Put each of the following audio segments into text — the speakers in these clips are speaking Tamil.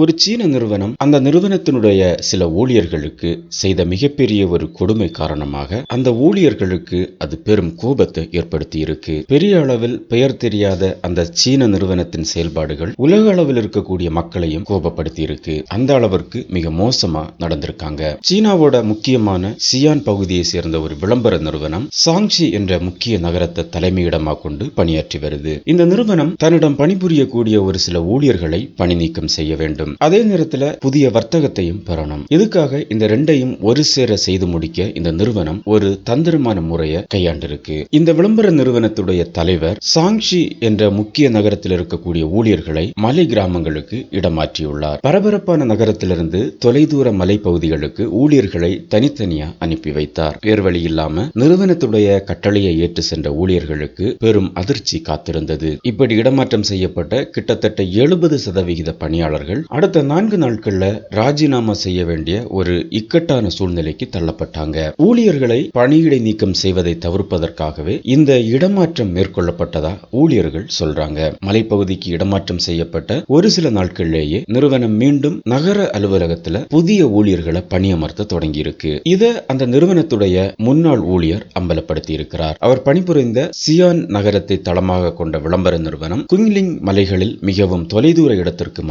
ஒரு சீன நிறுவனம் அந்த நிறுவனத்தினுடைய சில ஊழியர்களுக்கு செய்த மிகப்பெரிய ஒரு கொடுமை காரணமாக அந்த ஊழியர்களுக்கு அது பெரும் கோபத்தை ஏற்படுத்தி இருக்கு பெரிய அளவில் பெயர் தெரியாத அந்த சீன நிறுவனத்தின் செயல்பாடுகள் உலக அளவில் இருக்கக்கூடிய மக்களையும் கோபப்படுத்தி இருக்கு அந்த அளவிற்கு மிக மோசமா நடந்திருக்காங்க. சீனாவோட முக்கியமான சியான் பகுதியை சேர்ந்த ஒரு விளம்பர நிறுவனம் சாங்ஷி என்ற முக்கிய நகரத்தை தலைமையிடமாக கொண்டு பணியாற்றி வருது. இந்த நிறுவனம் தன்னிடம் பணிபுரியக்கூடிய ஒரு சில ஊழியர்களை பணி நீக்கம் செய்ய வேண்டும். அதே நேரத்தில் புதிய வர்த்தகத்தையும் பெறணும். இதுக்காக இந்த ரெண்டையும் ஒரு சேர செய்து முடிக்க இந்த நிறுவனம் ஒரு தந்திரமான முறையை கையாண்டிருக்கு? இந்த விளம்பர நிறுவனத்துடைய தலைவர் சாங்ஷி என்ற முக்கிய நகரத்தில் இருக்கக்கூடிய ஊழியர்களை மலை கிராமங்களுக்கு இடமாற்றியுள்ளார். பரபரப்பான நகரத்திலிருந்து தொலைதூர மலைப்பகுதிகளுக்கு ஊழியர்களை தனித்தனியா அனுப்பி வைத்தார். வேறு வழி இல்லாம நிறுவனத்துடைய கட்டளையை ஏற்று சென்ற ஊழியர்களுக்கு பெரும் அதிர்ச்சி காத்திருந்தது. இப்படி இடமாற்றம் செய்யப்பட்ட கிட்டத்தட்ட எழுபது சதவிகித பணியாளர்கள் அடுத்த நான்கு நாட்கள்ல ராஜினாமா செய்ய வேண்டிய ஒரு இக்கட்டான சூழ்நிலைக்கு தள்ளப்பட்டாங்க. ஊழியர்களை பணியிடை நீக்கம் செய்வதை தவிர்ப்பதற்காகவே இந்த இடமாற்றம் மேற்கொள்ளப்பட்டதா ஊழியர்கள் சொல்றாங்க. மலைப்பகுதிக்கு இடமாற்றம் செய்யப்பட்ட ஒரு சில நாட்கள்லேயே நிறுவனம் மீண்டும் நகர அலுவலகத்துல புதிய ஊழியர்களை பணியமர்த்த தொடங்கி இருக்கு இத அந்த நிறுவனத்துடைய முன்னாள் ஊழியர் அம்பலப்படுத்தி இருக்கிறார் அவர் பணிபுரிந்த சியான் நகரத்தை தளமாக கொண்ட விளம்பர நிறுவனம் குங்லிங் மலைகளில் மிகவும் தொலைதூர இடத்திற்கு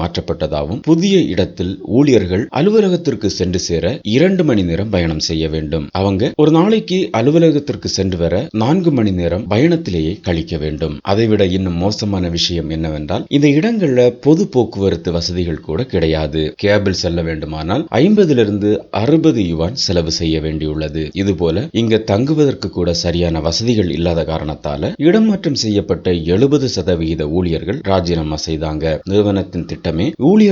மாற்றப்பட்டதாகவும் புதிய இடத்தில் ஊழியர்கள் அலுவலகத்திற்கு சென்று சேர இரண்டு மணி நேரம் பயணம் செய்ய வேண்டும். அவங்க ஒரு நாளைக்கு அலுவலகத்திற்கு சென்று வர நான்கு மணி நேரம் பயணத்திலேயே கழிக்க வேண்டும். அதைவிட இன்னும் மோசமான விஷயம் என்னவென்றால் இந்த இடங்கள்ல பொது போக்குவரத்து வசதிகள் கூட கிடையாது. கேபிள் செல்ல வேண்டுமானால் ஐம்பதிலிருந்து அறுபது யுவான் செலவு செய்ய வேண்டியுள்ளது. இதுபோல இங்க தங்குவதற்கு கூட சரியான வசதிகள் இல்லாத காரணத்தால இடமாற்றம் செய்யப்பட்ட எழுபது சதவிகித ஊழியர்கள் ராஜினாமா செய்தாங்க. நிறுவனத்தின் திட்டமே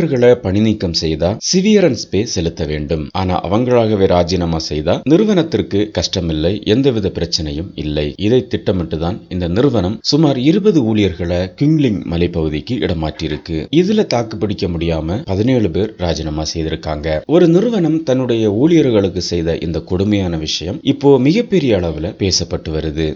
ஊழியர்களை பணி நீக்கம் செய்தா சிவியரன்ஸ் பே செலுத்த வேண்டும். ஆனா அவங்களாகவே ராஜினாமா செய்தா நிறுவனத்திற்கு கஷ்டமில்லை எந்தவித பிரச்சனையும் இல்லை. இதை திட்டமிட்டுதான் இந்த நிறுவனம் சுமார் இருபது ஊழியர்களை கிங்லிங் மலைப்பகுதிக்கு இடமாற்றியிருக்கு. இதுல தாக்கு பிடிக்க முடியாம பதினேழு பேர் ராஜினாமா செய்திருக்காங்க. ஒரு நிறுவனம் தன்னுடைய ஊழியர்களுக்கு செய்த இந்த கொடுமையான விஷயம் இப்போ மிகப்பெரிய அளவுல பேசப்பட்டு வருது.